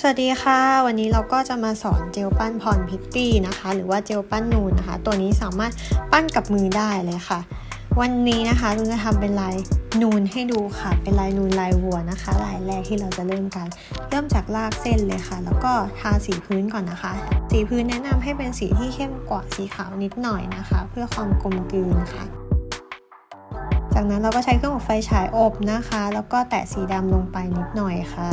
สวัสดีค่ะ วันนี้เราก็จะมาสอนเจลปั้นพรพิตตี้นะคะ หรือว่าเจลปั้นนูนนะคะ ตัวนี้สามารถปั้นกับมือได้เลยค่ะ วันนี้นะคะลุงจะทำเป็นลายนูนให้ดูค่ะ เป็นลายนูนลายวัวนะคะ ลายแรกที่เราจะเริ่มกัน เริ่มจากลากเส้นเลยค่ะ แล้วก็ทาสีพื้นก่อนนะคะ สีพื้นแนะนำให้เป็นสีที่เข้มกว่าสีขาวนิดหน่อยนะคะ เพื่อความกลมกลืนค่ะ จากนั้นเราก็ใช้เครื่องอบไฟฉายอบนะคะ แล้วก็แตะสีดำลงไปนิดหน่อยค่ะ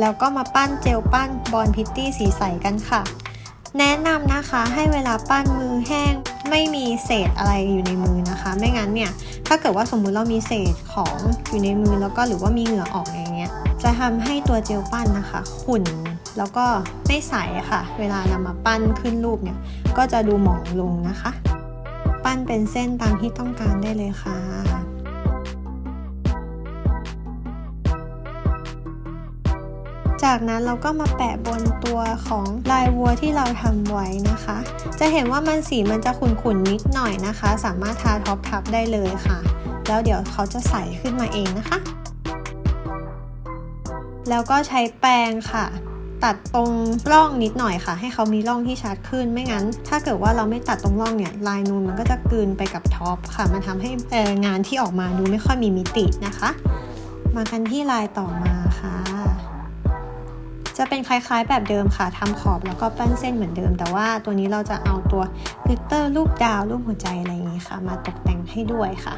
แล้วก็มาปั้นเจลปั้นบอลพิตตี้สีใสกันค่ะ แนะนำนะคะให้เวลาปั้นมือแห้งไม่มีเศษอะไรอยู่ในมือนะคะ ไม่งั้นเนี่ยถ้าเกิดว่าสมมุติเรามีเศษของอยู่ในมือแล้วก็หรือว่ามีเหงื่อออกอย่างเงี้ยจะทำให้ตัวเจลปั้นนะคะ ขุ่นแล้วก็ไม่ใสค่ะ เวลานำมาปั้นขึ้นรูปเนี่ยก็จะดูหมองลงนะคะ ปั้นเป็นเส้นตามที่ต้องการได้เลยค่ะ จากนั้นเราก็มาแปะบนตัวของลายวัวที่เราทำไว้นะคะ จะเห็นว่ามันสีมันจะขุ่นๆนิดหน่อยนะคะ สามารถทาท็อปทับได้เลยค่ะ แล้วเดี๋ยวเขาจะใสขึ้นมาเองนะคะ แล้วก็ใช้แปรงค่ะตัดตรงร่องนิดหน่อยค่ะ ให้เขามีร่องที่ชัดขึ้นไม่งั้น ถ้าเกิดว่าเราไม่ตัดตรงร่องเนี่ยลายนูนมันก็จะกลืนไปกับท็อปค่ะ มันทำให้งานที่ออกมาดูไม่ค่อยมีมิตินะคะ มากันที่ลายต่อมา จะเป็นคล้ายๆแบบเดิมค่ะทำขอบแล้วก็ปั้นเส้นเหมือนเดิม แต่ว่าตัวนี้เราจะเอาตัวกลิตเตอร์รูปดาวรูปหัวใจอะไรอย่างนี้ค่ะ มาตกแต่งให้ด้วยค่ะ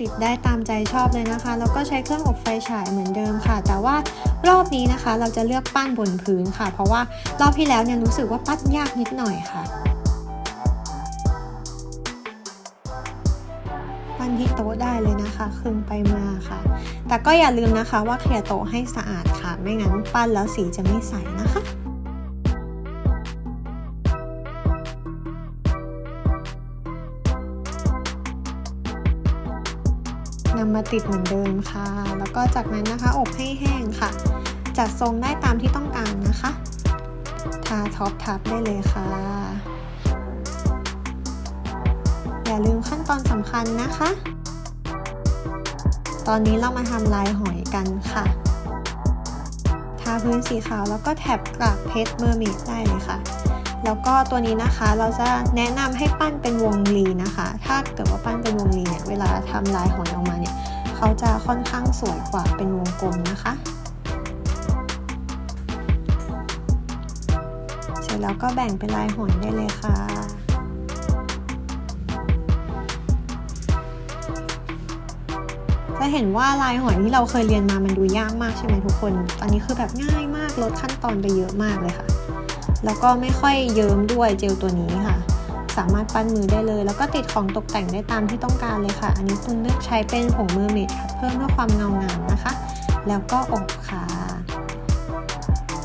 ติดได้ตามใจชอบเลยนะคะ แล้วก็ใช้เครื่องอบไฟฉายเหมือนเดิมค่ะ แต่ว่ารอบนี้นะคะ เราจะเลือกปั้นบนพื้นค่ะ เพราะว่ารอบที่แล้วเนี่ยรู้สึกว่าปั้นยากนิดหน่อยค่ะ นที่โต๊ะได้เลยนะคะคึงไปมาค่ะ แต่ก็อย่าลืมนะคะว่าเคลียร์โต๊ะให้สะอาดค่ะ ไม่งั้นปั้นแล้วสีจะไม่ใสนะคะนำมาติดเหมือนเดิมค่ะ แล้วก็จากนั้นนะคะอบให้แห้งค่ะ จัดทรงได้ตามที่ต้องการนะคะ ทาท็อปทับได้เลยค่ะ ตอนสำคัญนะคะ ตอนนี้เรามาทำลายหอยกันค่ะ ทาพื้นสีขาวแล้วก็แถบกากเพชรเมอร์เมดได้เลยค่ะ แล้วก็ตัวนี้นะคะเราจะแนะนำให้ปั้นเป็นวงรีนะคะ ถ้าเกิดว่าปั้นเป็นวงรีเนี่ยเวลาทำลายหอยออกมาเนี่ยเขาจะค่อนข้างสวยกว่าเป็นวงกลมนะคะ เสร็จแล้วก็แบ่งเป็นลายหอยได้เลยค่ะ จะเห็นว่าลายหอยที่เราเคยเรียนมามันดูยากมากใช่ไหมทุกคน ตอนนี้คือแบบง่ายมากลดขั้นตอนไปเยอะมากเลยค่ะ แล้วก็ไม่ค่อยเยิ้มด้วยเจลตัวนี้ค่ะ สามารถปั้นมือได้เลย แล้วก็ติดของตกแต่งได้ตามที่ต้องการเลยค่ะ อันนี้คุณเลือกใช้เป็นผงมือเมดค่ะเพิ่มเพื่อความเงางามนะคะ แล้วก็อบค่ะ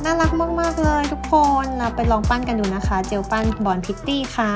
น่ารักมากๆเลยทุกคน เราไปลองปั้นกันดูนะคะ เจลปั้นบอลพิตตี้ค่ะ